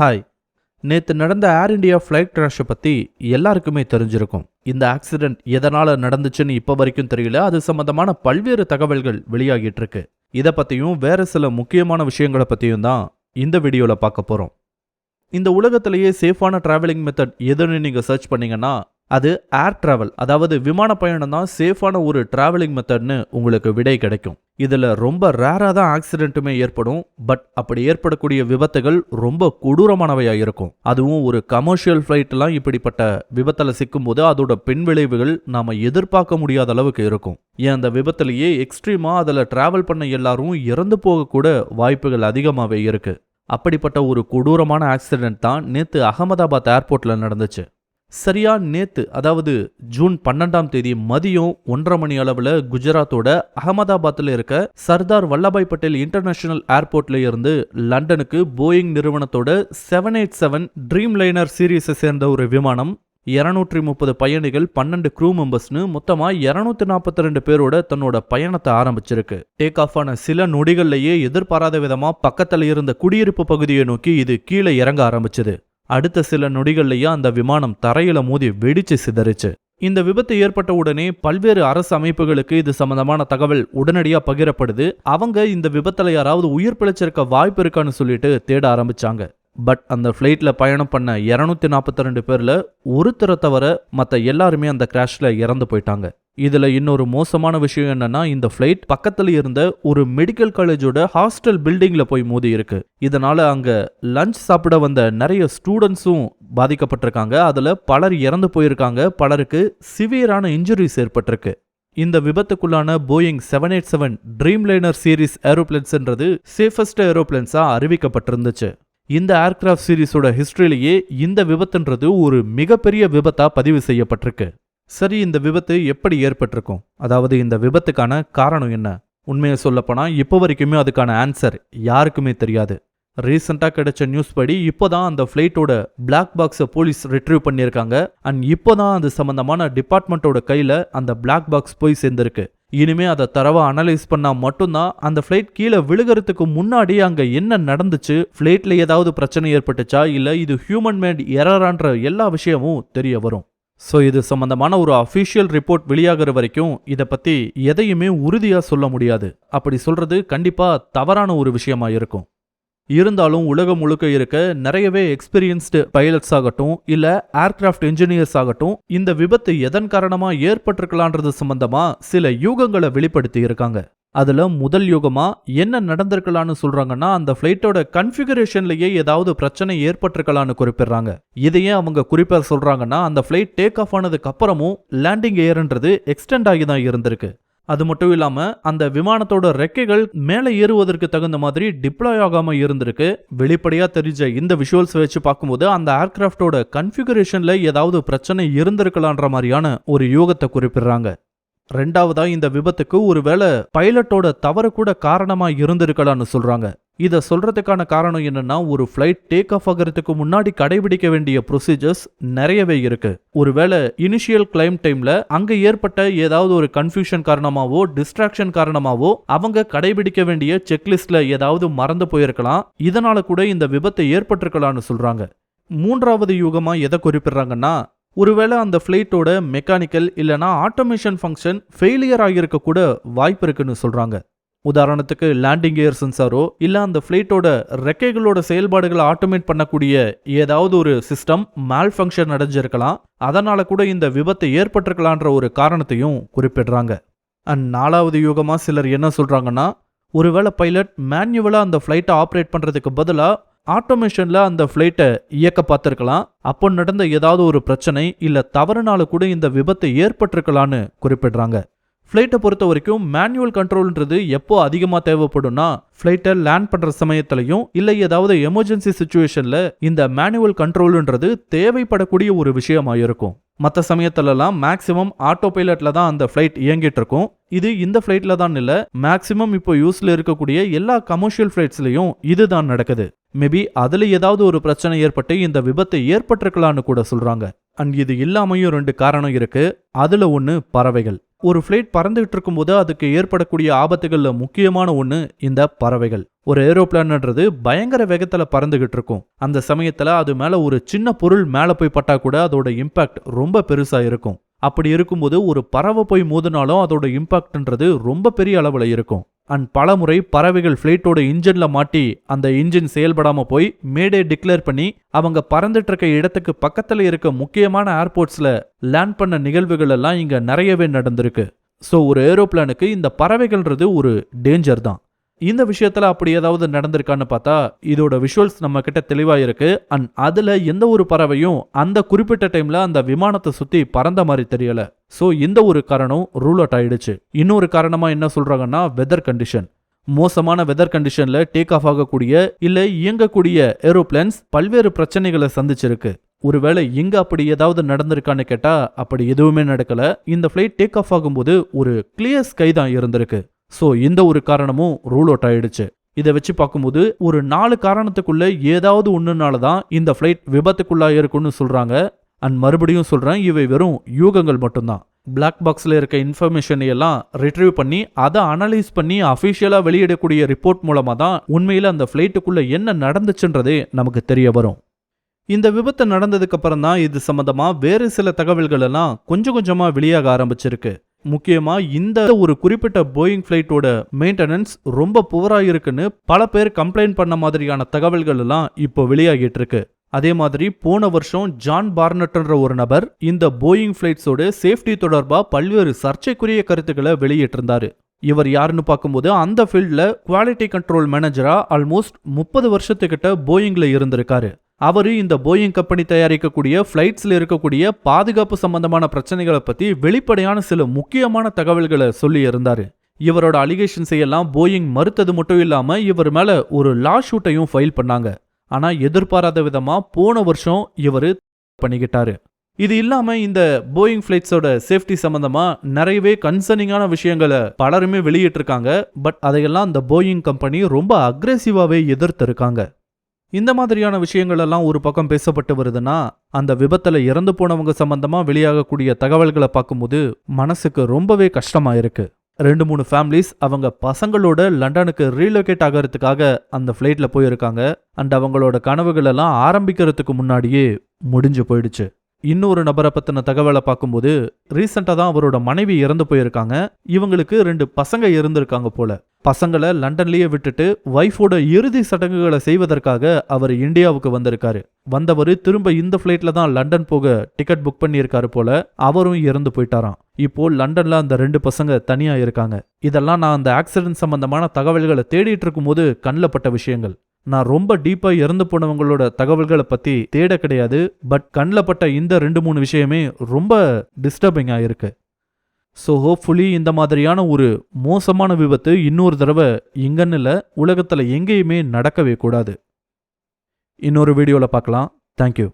Hi நேற்று நடந்த ஏர் India flight கிராஷை பற்றி எல்லாருக்குமே தெரிஞ்சிருக்கும். இந்த ஆக்சிடென்ட் எதனால் நடந்துச்சுன்னு இப்போ வரைக்கும் தெரியல. அது சம்மந்தமான பல்வேறு தகவல்கள் வெளியாகிட்டு இருக்கு இதை பற்றியும் வேறு சில முக்கியமான விஷயங்களை பற்றியும் தான் இந்த வீடியோவில் பார்க்க போகிறோம் இந்த உலகத்திலேயே சேஃபான டிராவலிங் மெத்தட் எதுன்னு நீங்கள் சர்ச் பண்ணீங்கன்னா அது ஏர் ட்ராவல் அதாவது விமான பயணம் தான் சேஃபான ஒரு டிராவலிங் மெத்தட்னு உங்களுக்கு விடை கிடைக்கும். இதில் ரொம்ப ரேராக தான் ஆக்சிடென்ட்டுமே ஏற்படும் பட் அப்படி ஏற்படக்கூடிய விபத்துகள் ரொம்ப கொடூரமானவையாக இருக்கும். அதுவும் ஒரு கமர்ஷியல் ஃப்ளைட்லாம் இப்படிப்பட்ட விபத்தில் சிக்கும்போது அதோட பின் விளைவுகள் நாம் எதிர்பார்க்க முடியாத அளவுக்கு இருக்கும். ஏன் அந்த விபத்துலேயே எக்ஸ்ட்ரீமாக அதில் டிராவல் பண்ண எல்லாரும் இறந்து போகக்கூட வாய்ப்புகள் அதிகமாகவே இருக்கு. அப்படிப்பட்ட ஒரு கொடூரமான ஆக்சிடென்ட் தான் நேற்று அகமதாபாத் ஏர்போர்ட்டில் நடந்துச்சு. சரியா நேத்து அதாவது ஜூன் பன்னெண்டாம் தேதி மதியம் ஒன்றரை மணி அளவில் குஜராத்தோட அகமதாபாத்தில் இருக்க சர்தார் வல்லபாய் பட்டேல் இன்டர்நேஷனல் ஏர்போர்ட்ல இருந்து லண்டனுக்கு போயிங் நிறுவனத்தோட seven eight seven dream liner சீரீஸை சேர்ந்த ஒரு விமானம் இருநூற்றி முப்பது பயணிகள் பன்னெண்டு க்ரூ மெம்பர்ஸ்னு மொத்தமா இருநூத்தி நாற்பத்தி ரெண்டு பேரோட தன்னோட பயணத்தை ஆரம்பிச்சிருக்கு. டேக் ஆஃப் ஆன சில நொடிகள்லயே எதிர்பாராத விதமா பக்கத்துல இருந்த குடியிருப்பு பகுதியை நோக்கி இது கீழே இறங்க ஆரம்பிச்சது. அடுத்த சில நொடிகள்லயே அந்த விமானம் தரையில மோதி வெடிச்சு சிதறிச்சு. இந்த விபத்து ஏற்பட்ட உடனே பல்வேறு அரசு அமைப்புகளுக்கு இது சம்பந்தமான தகவல் உடனடியாக பகிரப்படுது. அவங்க இந்த விபத்துல யாராவது உயிர் பிழைச்சிருக்க வாய்ப்பு இருக்கான்னு சொல்லிட்டு தேட ஆரம்பிச்சாங்க. பட் அந்த ஃப்ளைட்டில் பயணம் பண்ண இரநூத்தி நாற்பத்தி ரெண்டு பேரில் ஒருத்தரை தவிர மற்ற எல்லாருமே அந்த கிராஷில் இறந்து போயிட்டாங்க. இதில் இன்னொரு மோசமான விஷயம் என்னன்னா இந்த ஃப்ளைட் பக்கத்தில் இருந்த ஒரு மெடிக்கல் காலேஜோட ஹாஸ்டல் பில்டிங்கில் போய் மோதி இருக்கு. இதனால அங்கே லஞ்ச் சாப்பிட வந்த நிறைய ஸ்டூடெண்ட்ஸும் பாதிக்கப்பட்டிருக்காங்க. அதில் பலர் இறந்து போயிருக்காங்க. பலருக்கு சிவியரான இன்ஜுரிஸ் ஏற்பட்டிருக்கு. இந்த விபத்துக்குள்ளான Boeing seven eight seven dreamliner series ஏரோப்ளேன்ஸ்ன்றது safest ஏரோப்ளேன்ஸாக அறிவிக்கப்பட்டிருந்துச்சு. இந்த ஏர்கிராஃப்ட் சீரிஸோட ஹிஸ்டரியிலேயே இந்த விபத்துன்றது ஒரு மிகப்பெரிய விபத்தா பதிவு செய்யப்பட்டிருக்கு. சரி இந்த விபத்து எப்படி ஏற்பட்டிருக்கும்? அதாவது இந்த விபத்துக்கான காரணம் என்ன? உண்மையை சொல்லப்போனால் இப்போ வரைக்குமே அதுக்கான ஆன்சர் யாருக்குமே தெரியாது. ரீசெண்டாக கிடைச்ச நியூஸ் படி இப்போதான் அந்த ஃப்ளைட்டோட பிளாக் பாக்ஸை போலீஸ் ரிட்ரீவ் பண்ணியிருக்காங்க. அண்ட் இப்போதான் அது சம்பந்தமான டிபார்ட்மெண்ட்டோட கையில் அந்த பிளாக் பாக்ஸ் போய் சேர்ந்திருக்கு. இனிமே அதை தரவா அனலைஸ் பண்ணால் மட்டும்தான் அந்த ஃப்ளைட் கீழே விழுகிறதுக்கு முன்னாடி அங்கே என்ன நடந்துச்சு? ஃப்ளைட்டில் ஏதாவது பிரச்சனை ஏற்பட்டுச்சா? இல்லை இது ஹியூமன் மேட் எரரான்ற எல்லா விஷயமும் தெரிய வரும். ஸோ இது சம்பந்தமான ஒரு அஃபிஷியல் ரிப்போர்ட் வெளியாகிற வரைக்கும் இதை பற்றி எதையுமே உறுதியாக சொல்ல முடியாது. அப்படி சொல்கிறது கண்டிப்பாக தவறான ஒரு விஷயமா இருக்கும். இருந்தாலும் உலகம் முழுக்க இருக்க நிறையவே எக்ஸ்பீரியன்ஸ்டு பைலட்ஸ் ஆகட்டும் இல்லை ஏர்கிராஃப்ட் இன்ஜினியர்ஸ் ஆகட்டும் இந்த விபத்து எதன் காரணமாக ஏற்பட்டிருக்கலான்றது சம்பந்தமாக சில யூகங்களை வெளிப்படுத்தி இருக்காங்க. அதில் முதல் யுகமாக என்ன நடந்திருக்கலான்னு சொல்கிறாங்கன்னா அந்த ஃப்ளைட்டோட கன்ஃபிகரேஷன்லேயே ஏதாவது பிரச்சனை ஏற்பட்டிருக்கலான்னு குறிப்பிடுறாங்க. இதையே அவங்க குறிப்பாக சொல்கிறாங்கன்னா அந்த ஃப்ளைட் டேக் ஆஃப் ஆனதுக்கு அப்புறமும் லேண்டிங் ஏர்ன்றது எக்ஸ்டெண்ட் ஆகி தான் இருந்திருக்கு. அது மட்டும் இல்லாமல் அந்த விமானத்தோட ரெக்கைகள் மேலே ஏறுவதற்கு தகுந்த மாதிரி டிப்ளாய் ஆகாமல் இருந்திருக்கு. வெளிப்படையாக தெரிஞ்ச இந்த விஷுவல்ஸ் வச்சு பார்க்கும்போது அந்த ஏர்கிராஃப்டோட கன்ஃபிகரேஷனில் ஏதாவது பிரச்சனை இருந்திருக்கலான்ற மாதிரியான ஒரு யூகத்தை குறிப்பிடுறாங்க. ரெண்டாவதா இந்த விபத்துக்கு ஒருவேளை பைலட்டோட தவறு கூட காரணமா இருந்திருக்கலாம்னு சொல்றாங்க. இதை சொல்றதுக்கான காரணம் என்னன்னா ஒரு ஃப்ளைட் டேக் ஆஃப் ஆகிறதுக்கு முன்னாடி கடைபிடிக்க வேண்டிய ப்ரொசீஜர்ஸ் நிறையவே இருக்கு. ஒருவேளை இனிஷியல் கிளைம் டைம்ல அங்க ஏற்பட்ட ஏதாவது ஒரு கன்ஃபியூஷன் காரணமாவோ டிஸ்ட்ராக்ஷன் காரணமாவோ அவங்க கடைபிடிக்க வேண்டிய செக்லிஸ்ட்ல ஏதாவது மறந்து போயிருக்கலாம். இதனால கூட இந்த விபத்து ஏற்பட்டிருக்கலாம்னு சொல்றாங்க. மூன்றாவது யுகமா எதை குறிப்பிடுறாங்கன்னா ஒருவேளை அந்த ஃப்ளைட்டோட மெக்கானிக்கல் இல்லனா ஆட்டோமேஷன் ஃபங்க்ஷன் ஃபெயிலியர் ஆகியிருக்க கூட வாய்ப்பு இருக்குன்னு சொல்றாங்க. உதாரணத்துக்கு லேண்டிங் ஏர் சென்சாரோ இல்ல அந்த ஃப்ளைட்டோட ரெக்கைகளோட செயல்பாடுகளை ஆட்டோமேட் பண்ணக்கூடிய ஏதாவது ஒரு சிஸ்டம் மேல் ஃபங்க்ஷன் அடைஞ்சிருக்கலாம். அதனால கூட இந்த விபத்து ஏற்பட்டிருக்கலான்ற ஒரு காரணத்தையும் குறிப்பிடுறாங்க. அண்ட் நாலாவது யுகமா சிலர் என்ன சொல்றாங்கன்னா ஒருவேளை பைலட் மேன்யுவலாக அந்த ஃப்ளைட்டை ஆப்ரேட் பண்றதுக்கு பதிலாக ஆட்டோமேஷனில் அந்த ஃப்ளைட்டை இயக்க பார்த்துருக்கலாம். அப்போ நடந்த ஏதாவது ஒரு பிரச்சனை இல்லை தவறுனால கூட இந்த விபத்து ஏற்பட்டிருக்கலான்னு குறிப்பிடுறாங்க. ஃப்ளைட்டை பொறுத்த வரைக்கும் மேனுவல் கண்ட்ரோல்ன்றது எப்போ அதிகமாக தேவைப்படும்னா ஃப்ளைட்டை லேண்ட் பண்ணுற சமயத்துலையும் இல்லை ஏதாவது எமர்ஜென்சி சுச்சுவேஷனில் இந்த மேனுவல் கண்ட்ரோல்ன்றது தேவைப்படக்கூடிய ஒரு விஷயமாக இருக்கும் மற்ற சமயத்துலலாம் மேக்ஸிமம் ஆட்டோ பைலட்டில் தான் அந்த ஃப்ளைட் இயங்கிட்டு இருக்கும் இது இந்த ஃப்ளைட்டில் தான் இல்லை மேக்ஸிமம் இப்போ யூஸில் இருக்கக்கூடிய எல்லா கமர்ஷியல் ஃப்ளைட்ஸ்லையும் இதுதான் நடக்குது. மேபி அதில் ஏதாவது ஒரு பிரச்சனை ஏற்பட்டு இந்த விபத்து ஏற்பட்டிருக்கலான்னு கூட சொல்கிறாங்க அண்ட் இது இல்லாமையும் ரெண்டு காரணம் இருக்கு. அதில் ஒன்று பறவைகள். ஒரு ஃப்ளைட் பறந்துகிட்டு இருக்கும்போது அதுக்கு ஏற்படக்கூடிய ஆபத்துகளில் முக்கியமான ஒன்று இந்த பறவைகள். ஒரு ஏரோப்ளான்ன்றது பயங்கர வேகத்தில் பறந்துகிட்டு இருக்கும் அந்த சமயத்தில் அது மேலே ஒரு சின்ன பொருள் மேலே போய் பட்டா கூட அதோட இம்பாக்ட் ரொம்ப பெருசாக இருக்கும். அப்படி இருக்கும்போது ஒரு பறவை போய் மோதினாலும் அதோட இம்பாக்ட்ன்றது ரொம்ப பெரிய அளவில் இருக்கும். அண்ட் பலமுறை பறவைகள் ஃப்ளைட்டோட இன்ஜின்ல மாட்டி அந்த இன்ஜின் செயல்படாம போய் மேடே டிக்ளேர் பண்ணி அவங்க பறந்துட்டு இருக்க இடத்துக்கு பக்கத்துல இருக்க முக்கியமான ஏர்போர்ட்ஸ்ல லேண்ட் பண்ண நிகழ்வுகள் எல்லாம் இங்க நிறையவே நடந்திருக்கு. ஸோ ஒரு ஏரோப்ளானுக்கு இந்த பறவைகள்ன்றது ஒரு டேஞ்சர் தான். இந்த விஷயத்துல அப்படி ஏதாவது நடந்திருக்கான்னு பார்த்தா இதோட விஷுவல்ஸ் நம்ம கிட்ட தெளிவா இருக்கு அண்ட் அதுல எந்த ஒரு பறவையும் அந்த குறிப்பிட்ட டைம்ல அந்த விமானத்தை சுத்தி பறந்த மாதிரி தெரியல. ஸோ இந்த ஒரு காரணம் ரூல் அவுட் ஆயிடுச்சு. இன்னொரு காரணமா என்ன சொல்றாங்கன்னா வெதர் கண்டிஷன் மோசமான வெதர் கண்டிஷன்ல டேக் ஆஃப் ஆகக்கூடிய இல்ல இயங்கக்கூடிய ஏரோப்ளேன்ஸ் பல்வேறு பிரச்சனைகளை சந்திச்சிருக்கு. ஒருவேளை இங்க அப்படி ஏதாவது நடந்திருக்கான்னு கேட்டா அப்படி எதுவுமே நடக்கல. இந்த ஃபிளைட் டேக் ஆஃப் ஆகும்போது ஒரு கிளியர் ஸ்கை தான் இருந்திருக்கு. ஸோ இந்த ஒரு காரணமும் ரூல் அவுட் ஆயிடுச்சு. இதை வச்சு பார்க்கும்போது ஒரு நாலு காரணத்துக்குள்ள ஏதாவது ஒன்றுனால தான் இந்த ஃப்ளைட் விபத்துக்குள்ளாக இருக்குன்னு சொல்கிறாங்க அண்ட் மறுபடியும் சொல்கிறேன் இவை வெறும் யூகங்கள் மட்டும்தான். பிளாக் பாக்ஸில் இருக்க இன்ஃபர்மேஷனை எல்லாம் ரிட்ரீவ் பண்ணி அதை அனலைஸ் பண்ணி அஃபிஷியலாக வெளியிடக்கூடிய ரிப்போர்ட் மூலமாக தான் உண்மையில் அந்த ஃப்ளைட்டுக்குள்ளே என்ன நடந்துச்சுன்றதே நமக்கு தெரிய வரும். இந்த விபத்து நடந்ததுக்கு அப்புறம் தான் இது சம்மந்தமாக வேறு சில தகவல்கள் எல்லாம் கொஞ்சம் கொஞ்சமாக வெளியாக ஆரம்பிச்சிருக்கு. முக்கியமா இந்த ஒரு குறிப்பிட்ட போயிங் ஃப்ளைட்டோட மெயின்டெனன்ஸ் ரொம்ப புவரா இருக்குன்னு பல பேர் கம்ப்ளைண்ட் பண்ண மாதிரியான தகவல்கள் எல்லாம் இப்போ வெளியாகிட்டு இருக்கு அதே மாதிரி போன வருஷம் ஜான் பார்னட்ன்ற ஒரு நபர் இந்த போயிங் ஃப்ளைட்ஸோட சேஃப்டி தொடர்பா பல்வேறு சர்ச்சைக்குரிய கருத்துக்களை வெளியிட்டிருந்தாரு. இவர் யாருன்னு பார்க்கும்போது அந்த ஃபீல்டில் குவாலிட்டி கண்ட்ரோல் மேனேஜரா ஆல்மோஸ்ட் முப்பது வருஷத்துக்கிட்ட போயிங்ல இருந்திருக்காரு. அவர் இந்த போயிங் கம்பெனி தயாரிக்கக்கூடிய ஃப்ளைட்ஸில் இருக்கக்கூடிய பாதுகாப்பு சம்பந்தமான பிரச்சனைகளை பற்றி வெளிப்படையான சில முக்கியமான தகவல்களை சொல்லி இருந்தார். இவரோட அலிகேஷன்ஸை எல்லாம் போயிங் மறுத்தது மட்டும் இல்லாமல் இவர் மேலே ஒரு லா ஷூட்டையும் ஃபைல் பண்ணாங்க. ஆனால் எதிர்பாராத விதமாக போன வருஷம் இவர் பண்ணிக்கிட்டாரு. இது இல்லாமல் இந்த போயிங் ஃப்ளைட்ஸோட சேஃப்டி சம்மந்தமாக நிறையவே கன்சர்னிங்கான விஷயங்களை பலருமே வெளியிட்டிருக்காங்க. பட் அதையெல்லாம் அந்த போயிங் கம்பெனி ரொம்ப அக்ரெசிவாகவே எதிர்த்து இருக்காங்க இந்த மாதிரியான விஷயங்கள் எல்லாம் ஒரு பக்கம் பேசப்பட்டு வருதுன்னா அந்த விபத்துல இறந்து போனவங்க சம்பந்தமா வெளியாகக்கூடிய தகவல்களை பார்க்கும்போது மனசுக்கு ரொம்பவே கஷ்டமா இருக்கு. ரெண்டு மூணு ஃபேமிலிஸ் அவங்க பசங்களோட லண்டனுக்கு ரீலொகேட் ஆகிறதுக்காக அந்த ஃப்ளைட்டில் போயிருக்காங்க. அண்ட் அவங்களோட கனவுகள் எல்லாம் ஆரம்பிக்கிறதுக்கு முன்னாடியே முடிஞ்சு போயிடுச்சு. இன்னொரு நபரை பற்றின தகவலை பார்க்கும்போது ரீசெண்டாக தான் அவரோட மனைவி இறந்து போயிருக்காங்க. இவங்களுக்கு ரெண்டு பசங்க இருந்திருக்காங்க போல. பசங்களை லண்டன்லேயே விட்டுட்டு ஒய்ஃபோட இறுதி சடங்குகளை செய்வதற்காக அவர் இந்தியாவுக்கு வந்திருக்காரு. வந்தவர் திரும்ப இந்த ஃப்ளைட்ல தான் லண்டன் போக டிக்கெட் புக் பண்ணியிருக்காரு போல அவரும் இறந்து போயிட்டாராம். இப்போ லண்டன்ல அந்த ரெண்டு பசங்க தனியா இருக்காங்க. இதெல்லாம் நான் அந்த ஆக்சிடென்ட் சம்பந்தமான தகவல்களை தேடிட்டு இருக்கும்போது கண்ணில் பட்ட விஷயங்கள். நான் ரொம்ப டீப்பாக இறந்து போனவங்களோட தகவல்களை பற்றி தேட கிடையாது பட் கண்ணில் பட்ட இந்த ரெண்டு மூணு விஷயமே ரொம்ப டிஸ்டர்பிங்காக இருக்கு. ஸோ ஹோப்ஃபுல்லி இந்த மாதிரியான ஒரு மோசமான விபத்து இன்னொரு தடவை இங்கன்னு இல்லை உலகத்தில் எங்கேயுமே நடக்கவே கூடாது. இன்னொரு வீடியோவில் பார்க்கலாம். தேங்க்யூ